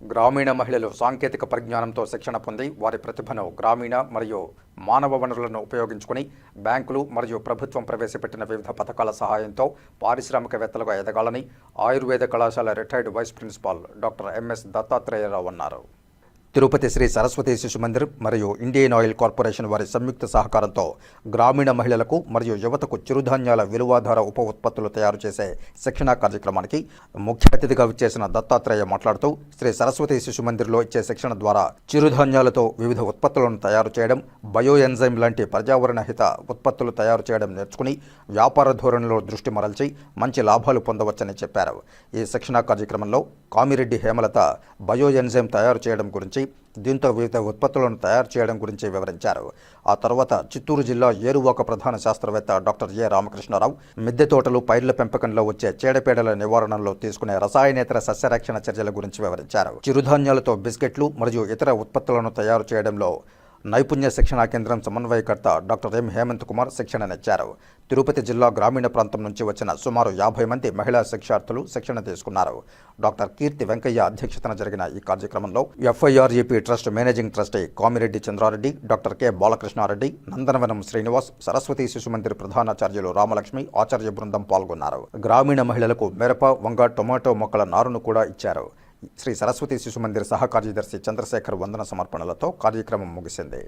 గ్రామీణ మహిళలు సాంకేతిక పరిజ్ఞానంతో శిక్షణ పొంది వారి ప్రతిభను గ్రామీణ మరియు మానవ వనరులను ఉపయోగించుకుని బ్యాంకులు మరియు ప్రభుత్వం ప్రవేశపెట్టిన వివిధ పథకాల సహాయంతో పారిశ్రామికవేత్తలుగా ఎదగాలని ఆయుర్వేద కళాశాల retired vice principal doctor M Dattatreyarao అన్నారు. తిరుపతి శ్రీ సరస్వతి శిశు మందిర్ మరియు ఇండియన్ ఆయిల్ కార్పొరేషన్ వారి సంయుక్త సహకారంతో గ్రామీణ మహిళలకు మరియు యువతకు చిరుధాన్యాల విలువాధార ఉప ఉత్పత్తులు తయారు చేసే శిక్షణా కార్యక్రమానికి ముఖ్య అతిథిగా విచ్చేసిన దత్తాత్రేయ మాట్లాడుతూ శ్రీ సరస్వతి శిశు మందిర్లో ఇచ్చే శిక్షణ ద్వారా చిరుధాన్యాలతో వివిధ ఉత్పత్తులను తయారు చేయడం బయో ఎంజైమ్ లాంటి పర్యావరణ హిత ఉత్పత్తులు తయారు చేయడం నేర్చుకుని వ్యాపార ధోరణిలో దృష్టి మరల్చి మంచి లాభాలు పొందవచ్చని చెప్పారు. ఈ శిక్షణా కార్యక్రమంలో కామిరెడ్డి హేమలత బయో ఎంజైమ్ తయారు చేయడం గురించి దీంతో వివిధ ఉత్పత్తులను తయారు చేయడం గురించి వివరించారు. ఆ తర్వాత చిత్తూరు జిల్లా ఏరువాక ప్రధాన శాస్త్రవేత్త డాక్టర్ ఏ రామకృష్ణారావు మిద్దె తోటలు పైర్ల పెంపకంలో వచ్చే చీడపీడల నివారణలో తీసుకునే రసాయనేతర సస్యరక్షణ చర్యల గురించి వివరించారు. చిరుధాన్యాలతో బిస్కెట్లు మరియు ఇతర ఉత్పత్తులను తయారు చేయడంలో నైపుణ్య శిక్షణా కేంద్రం సమన్వయకర్త డాక్టర్ ఎం హేమంత్ కుమార్ శిక్షణనిచ్చారు. తిరుపతి జిల్లా గ్రామీణ ప్రాంతం నుంచి వచ్చిన సుమారు యాభై మంది మహిళా శిక్షార్థులు శిక్షణ తీసుకున్నారు. డాక్టర్ కీర్తి వెంకయ్య అధ్యక్షతన జరిగిన ఈ కార్యక్రమంలో FIREP trust managing trustee Kamireddy Chandra Reddy doctor K Balakrishna Reddy Nandanavanam Srinivas Saraswati Shishu Mandir ప్రధానాచార్యులు Ramalakshmi ఆచార్య బృందం పాల్గొన్నారు. గ్రామీణ మహిళలకు మిరప వంగ టొమాటో మొక్కల నారును కూడా ఇచ్చారు. శ్రీ సరస్వతి శిశు మందిర్ సహకార్యదర్శి చంద్రశేఖర్ వందన సమర్పణలతో కార్యక్రమం ముగిసింది.